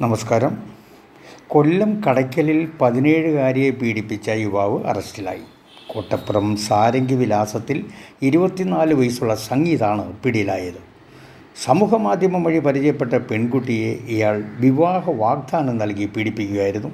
നമസ്കാരം. കൊല്ലം കടയ്ക്കലിൽ പതിനേഴുകാരിയെ പീഡിപ്പിച്ച യുവാവ് അറസ്റ്റിലായി. കോട്ടപ്പുറം സാരംഗി വിലാസത്തിൽ ഇരുപത്തിനാല് വയസ്സുള്ള സംഗീതാണ് പിടിയിലായത്. സമൂഹമാധ്യമം വഴി പരിചയപ്പെട്ട പെൺകുട്ടിയെ ഇയാൾ വിവാഹ വാഗ്ദാനം നൽകി പീഡിപ്പിക്കുകയായിരുന്നു.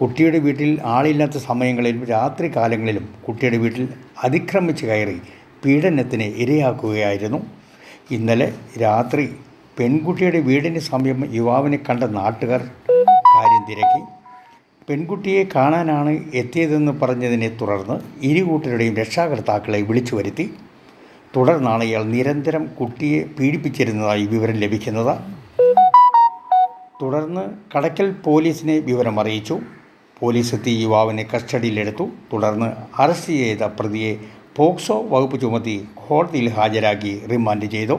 കുട്ടിയുടെ വീട്ടിൽ ആളില്ലാത്ത സമയങ്ങളിലും രാത്രി കാലങ്ങളിലും കുട്ടിയുടെ വീട്ടിൽ അതിക്രമിച്ച് കയറി പീഡനത്തിന് ഇരയാക്കുകയായിരുന്നു. ഇന്നലെ രാത്രി പെൺകുട്ടിയുടെ വീടിന് സമീപം യുവാവിനെ കണ്ട നാട്ടുകാർ കാര്യം തിരക്കി. പെൺകുട്ടിയെ കാണാനാണ് എത്തിയതെന്ന് പറഞ്ഞതിനെ തുടർന്ന് ഇരു കൂട്ടരുടെയും രക്ഷാകർത്താക്കളെ വിളിച്ചു വരുത്തി. തുടർന്നാണ് ഇയാൾ നിരന്തരം കുട്ടിയെ പീഡിപ്പിച്ചിരുന്നതായി വിവരം ലഭിക്കുന്നത്. തുടർന്ന് കടക്കൽ പോലീസിനെ വിവരം അറിയിച്ചു പോലീസ് എത്തി യുവാവിനെ കസ്റ്റഡിയിലെടുത്തു. തുടർന്ന് അറസ്റ്റ് ചെയ്ത പ്രതിയെ പോക്സോ വകുപ്പ് ചുമത്തി കോടതിയിൽ ഹാജരാക്കി റിമാൻഡ് ചെയ്തു.